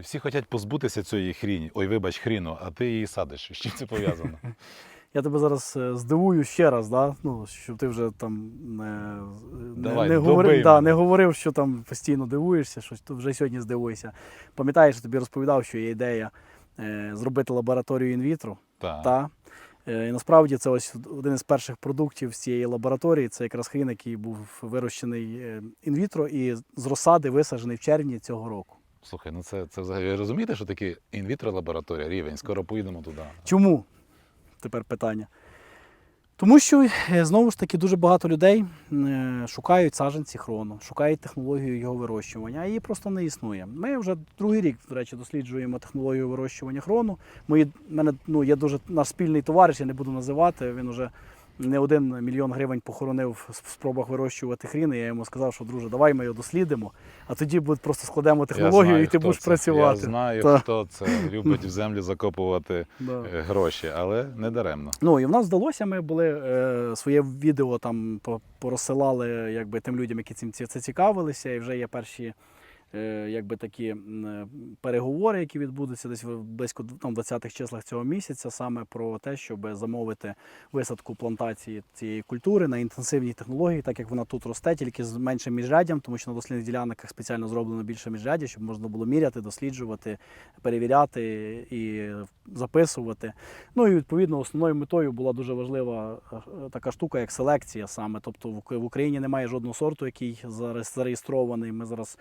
всі хочуть позбутися цієї хріні. Ой, вибач, хріну, а ти її садиш. З чим це пов'язано? Я тебе зараз е, здивую ще раз, да? ну, щоб ти вже там не, Давай, не, не, говорив, да, не говорив, що там постійно дивуєшся, що ти вже сьогодні здивуєшся. Пам'ятаєш, я тобі розповідав, що є ідея е, зробити лабораторію інвітру. Так. Та. Е, І насправді це ось один із перших продуктів з цієї лабораторії. Це якраз хрін, який був вирощений е, інвітро і з розсади висаджений в червні цього року. Слухай, ну це, це взагалі розумієте, що таке інвітро лабораторія, рівень, скоро поїдемо туди. Чому? Тепер питання. Тому що е, знову ж таки дуже багато людей е, шукають саджанці хрону, шукають технологію його вирощування, а її просто не існує. Ми вже другий рік, до речі, досліджуємо технологію вирощування хрону. Мої, мене ну, є дуже наш спільний товариш, я не буду називати. Він вже не один мільйон гривень похоронив в спробах вирощувати хрін. І я йому сказав, що друже, давай ми його дослідимо, а тоді просто складемо технологію, знаю, і ти будеш це. працювати. Я знаю, Та. хто це любить в землі закопувати Да. е, гроші, але не даремно. Ну і в нас вдалося. Ми були е, своє відео там по- порозсилали якби тим людям, які цим це цікавилися, і вже є перші. Е, Якби такі переговори, які відбудуться десь близько там, 20-х числах цього місяця, саме про те, щоб замовити висадку плантації цієї культури на інтенсивній технології, так як вона тут росте, тільки з меншим міжряддям, тому що на дослідних ділянках спеціально зроблено більше міжряддя, щоб можна було міряти, досліджувати, перевіряти і записувати. Ну і відповідно основною метою була дуже важлива е, така штука, як селекція саме. Тобто в Україні немає жодного сорту, який зараз зареєстрований. Ми зараз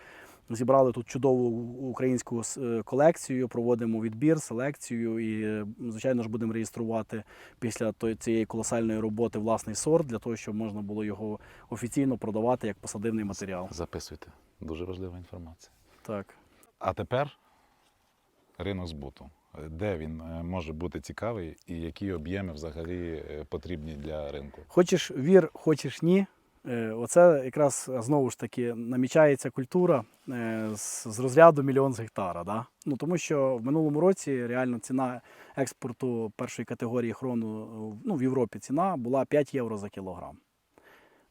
зібрали тут чудову українську е, колекцію, проводимо відбір, селекцію і, е, звичайно ж, будемо реєструвати після цієї колосальної роботи власний сорт для того, щоб можна було його офіційно продавати як посадивний матеріал. Записуйте. Дуже важлива інформація. Так. А тепер ринок збуту. Де він е, може бути цікавий і які об'єми взагалі потрібні для ринку? Хочеш вір, хочеш ні. Е, Оце якраз знову ж таки намічається культура з, з розряду мільйон з гектара. Да? Ну, тому що в минулому році реально ціна експорту першої категорії хрону ну, в Європі ціна була 5 євро за кілограм.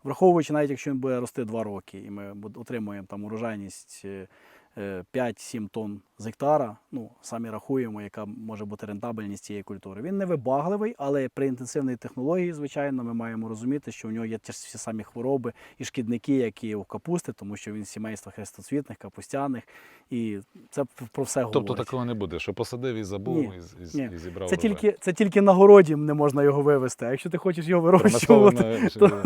Враховуючи, навіть якщо він буде рости 2 роки, і ми отримуємо там урожайність е, 5-7 тонн з гектара, ну, самі рахуємо, яка може бути рентабельність цієї культури. Він не вибагливий, але при інтенсивній технології, звичайно, ми маємо розуміти, що у нього є ті ж всі самі хвороби і шкідники, які у капусти, тому що він з сімейства хрестоцвітних, капустяних, і це про все Тобто говорить. такого не буде, що посадив і забув, Ні, і, і, ні. і зібрав. Це тільки, це тільки на городі не можна його вивезти. А якщо ти хочеш його вирощувати, то-